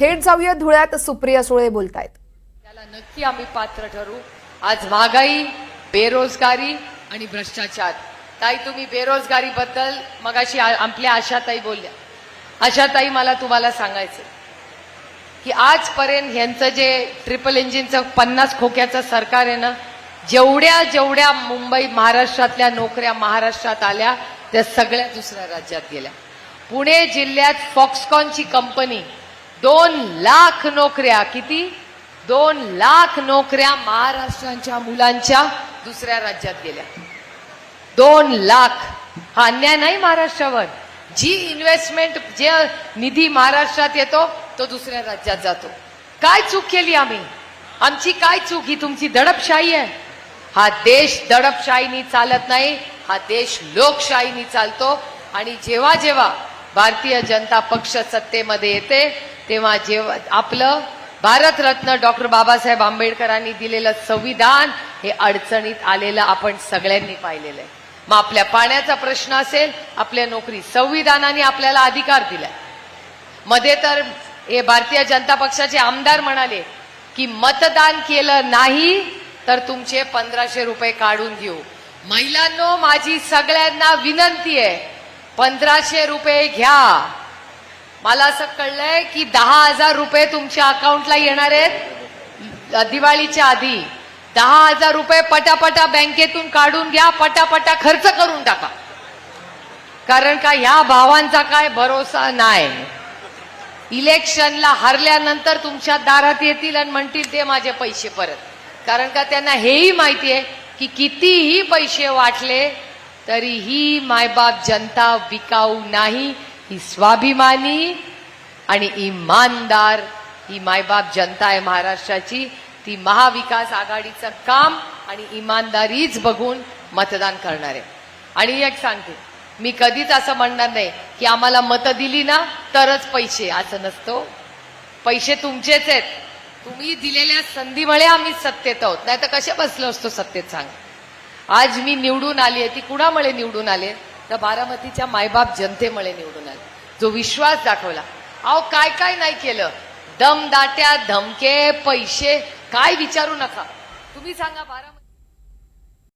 थेट जाऊया धुळ्यात. सुप्रिया सुळे बोलतायत. त्याला नक्की आम्ही पात्र ठरू. आज महागाई बेरोजगारी आणि भ्रष्टाचार. ताई तुम्ही बेरोजगारी बद्दल मगाशी आपल्या आशाताई बोलल्या. आशाताई मला तुम्हाला सांगायचं की आजपर्यंत यांचं जे ट्रिपल इंजिनचं पन्नास खोक्याचं सरकार आहे ना जेवढ्या जेवढ्या मुंबई महाराष्ट्रातल्या नोकऱ्या महाराष्ट्रात आल्या त्या सगळ्या दुसऱ्या राज्यात गेल्या. पुणे जिल्ह्यात फॉक्सकॉनची कंपनी दोन लाख नोकऱ्या किती? दोन लाख नोकऱ्या महाराष्ट्राच्या मुलांच्या दुसऱ्या राज्यात गेल्या. दोन लाख. हा अन्याय नाही महाराष्ट्रावर. जी इन्व्हेस्टमेंट जे निधी महाराष्ट्रात येतो तो दुसऱ्या राज्यात जातो. काय चूक केली आम्ही? आमची काय चूक? ही तुमची दडपशाही आहे. हा देश दडपशाहीनी चालत नाही हा देश लोकशाहीनी चालतो. आणि जेव्हा जेव्हा भारतीय जनता पक्ष सत्तेमध्ये येते. तेव्हा जेव्हा आपलं भारतरत्न डॉक्टर बाबासाहेब आंबेडकरांनी दिलेलं संविधान हे अडचणीत आलेलं आपण सगळ्यांनी पाहिलेलं आहे. मग आपल्या पाण्याचा प्रश्न असेल आपल्या नोकरी संविधानाने आपल्याला अधिकार दिलाय. मध्ये तर हे भारतीय जनता पक्षाचे आमदार म्हणाले की मतदान केलं नाही तर तुमचे पंधराशे रुपये काढून घेऊ महिलांनो माझी सगळ्यांना विनंती आहे पंधराशे रुपये घ्या. मला असं कळलंय की दहा हजार रुपये तुमच्या अकाउंटला येणार आहेत. दिवाळीच्या आधी. दहा हजार रुपये पटापटा बँकेतून काढून घ्या पटापटा खर्च करून टाका. कारण का ह्या भावांचा काय भरोसा नाही. इलेक्शनला हरल्यानंतर तुमच्या दारात येतील आणि म्हणतील ते माझे पैसे परत. कारण का त्यांना हेही माहिती आहे की कितीही पैसे वाटले तरीही मायबाप जनता विकाऊ नाही ही स्वाभिमानी आणि इमानदार ही मायबाप जनता आहे महाराष्ट्राची. ती महाविकास आघाडीचं काम आणि इमानदारीच बघून मतदान करणार. आहे आणि एक सांगते मी कधीच असं म्हणणार नाही की आम्हाला मतं दिली ना तरच पैसे. असं नसतो. पैसे तुमचेच आहेत. तुम्ही दिलेल्या संधीमुळे आम्ही सत्तेत आहोत. नाही तर कसे बसलो असतो सत्तेत सांग. आज मी निवडून आली आहे ती कुणामुळे निवडून आले तर बारामतीच्या मायबाप जनतेमुळे निवडून आले. जो विश्वास दाखवला. अहो काय काय नाही केलं. दमदाट्या धमके पैसे काय विचारू नका. तुम्ही सांगा बारामती